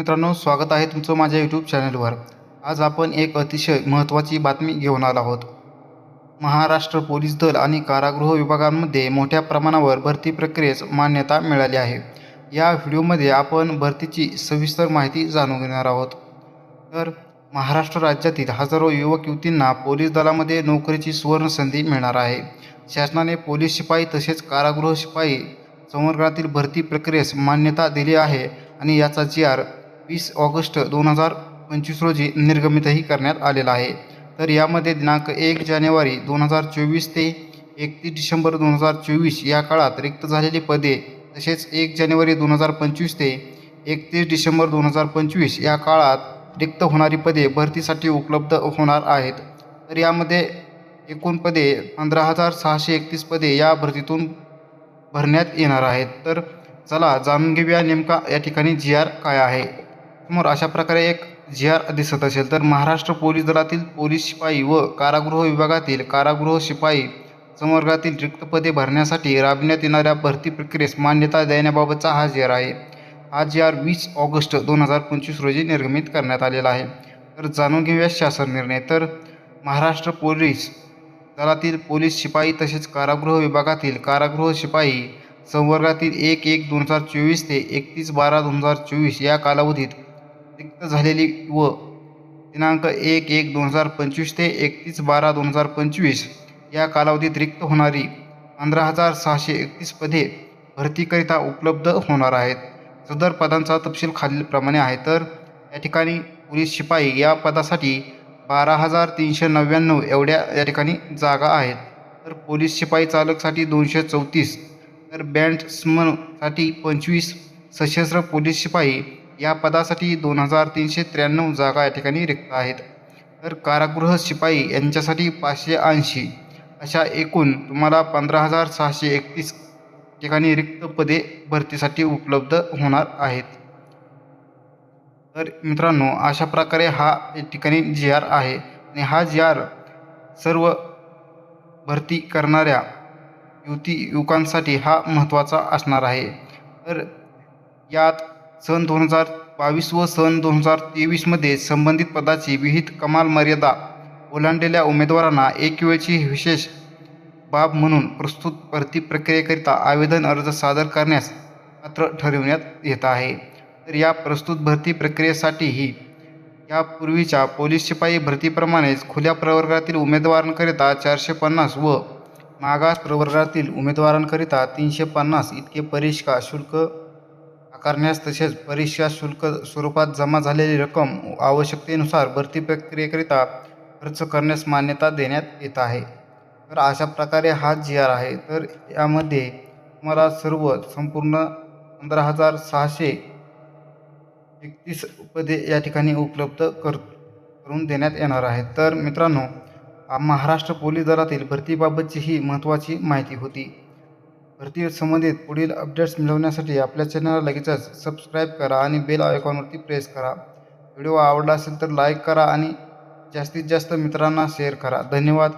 मित्रांनो स्वागत आहे तुमचं माझ्या यूट्यूब चॅनलवर आज आपण एक अतिशय महत्त्वाची बातमी घेऊन आलो आहोत. महाराष्ट्र पोलीस दल आणि कारागृह विभागांमध्ये मोठ्या प्रमाणावर भरती प्रक्रियेस मान्यता मिळाली आहे. या व्हिडिओमध्ये आपण भरतीची सविस्तर माहिती जाणून घेणार आहोत. तर महाराष्ट्र राज्यातील हजारो युवक युवतींना पोलीस दलामध्ये नोकरीची सुवर्ण संधी मिळणार आहे. शासनाने पोलीस शिपाई तसेच कारागृह शिपाई संवर्गातील भरती प्रक्रियेस मान्यता दिली आहे आणि याचा जी आर वीस ऑगस्ट दोन हजार पंचवीस रोजी निर्गमितही करण्यात आलेला आहे. तर यामध्ये दिनांक एक जानेवारी दोन हजार चोवीस ते एकतीस डिसेंबर दोन हजार चोवीस या काळात रिक्त झालेली पदे तसेच एक जानेवारी दोन हजार पंचवीस ते एकतीस डिसेंबर दोन हजार पंचवीस या काळात रिक्त होणारी पदे भरतीसाठी उपलब्ध होणार आहेत. तर यामध्ये एकूण पदे पंधरा हजार सहाशे एकतीस पदे या भरतीतून भरण्यात येणार आहेत. तर चला जाणून घेऊया नेमका या ठिकाणी जी आर काय आहे. समोर अशा प्रकारे एक जी आर दिसत असेल. तर महाराष्ट्र पोलीस दलातील पोलीस शिपाई व कारागृह विभागातील कारागृह शिपाई संवर्गातील रिक्त पदे भरण्यासाठी राबविण्यात येणाऱ्या भरती प्रक्रियेस मान्यता देण्याबाबतचा हा जी आर आहे. हा जी आर वीस ऑगस्ट दोन हजार पंचवीस रोजी निर्गमित करण्यात आलेला आहे. तर जाणून घेऊया शासन निर्णय. तर महाराष्ट्र पोलीस दलातील पोलीस शिपाई तसेच कारागृह विभागातील कारागृह शिपाई संवर्गातील एक एक दोन हजार चोवीस ते एकतीस बारा दोन हजार चोवीस या कालावधीत रिक्त झालेली व दिनांक एक एक दोन हजार पंचवीस ते एकतीस बारा दोन हजार पंचवीस या कालावधीत रिक्त होणारी पंधरा हजार सहाशे एकतीस पदे भरतीकरिता उपलब्ध होणार आहेत. सदर पदांचा तपशील खालीलप्रमाणे आहे. तर या ठिकाणी पोलीस शिपाई या पदासाठी बारा हजार तीनशे नव्याण्णव एवढ्या या ठिकाणी जागा आहेत. तर पोलीस शिपाई चालकसाठी दोनशे चौतीस तर बँड्समनसाठी पंचवीस सशस्त्र पोलीस शिपाई या पदासाठी दोन हजार तीनशे त्र्याण्णव जागा या ठिकाणी रिक्त आहेत. तर कारागृह शिपाई यांच्यासाठी पाचशे ऐंशी अशा एकूण तुम्हाला पंधरा हजार सहाशे एकतीस ठिकाणी रिक्त पदे भरतीसाठी उपलब्ध होणार आहेत. तर मित्रांनो अशा प्रकारे हा या ठिकाणी जी आर आहे आणि हा जी आर सर्व भरती करणाऱ्या युवती युवकांसाठी हा महत्त्वाचा असणार आहे. तर यात सन दोन हजार बावीस व सन दोन हजार तेवीसमध्ये संबंधित पदाची विहित कमाल मर्यादा ओलांडलेल्या उमेदवारांना एक वेळची विशेष बाब म्हणून प्रस्तुत भरती प्रक्रियेकरिता आवेदन अर्ज सादर करण्यास पात्र ठरविण्यात येत आहे. तर या प्रस्तुत भरती प्रक्रियेसाठीही यापूर्वीच्या पोलीस शिपाई भरतीप्रमाणेच खुल्या प्रवर्गातील उमेदवारांकरिता चारशे पन्नास व मागास प्रवर्गातील उमेदवारांकरिता तीनशे पन्नास इतके परीक्षा शुल्क करण्यास तसेच परीक्षा शुल्क स्वरूपात जमा झालेली रक्कम आवश्यकतेनुसार भरती प्रक्रियेकरिता खर्च करण्यास मान्यता देण्यात येत आहे. तर अशा प्रकारे हा जी आर आहे. तर यामध्ये तुम्हाला सर्व संपूर्ण पंधरा हजार सहाशे एकतीस पदे या ठिकाणी उपलब्ध कर करून देण्यात येणार आहे. तर मित्रांनो महाराष्ट्र पोलीस दलातील भरतीबाबतची ही महत्त्वाची माहिती होती. भरती संबंधित पुढील अपडेट्स मिळवण्यासाठी आपल्या चॅनलला लगेचच सबस्क्राईब करा आणि बेल आयकॉनवरती प्रेस करा. व्हिडिओ आवडला असेल तर लाईक करा आणि जास्तीत जास्त मित्रांना शेअर करा. धन्यवाद.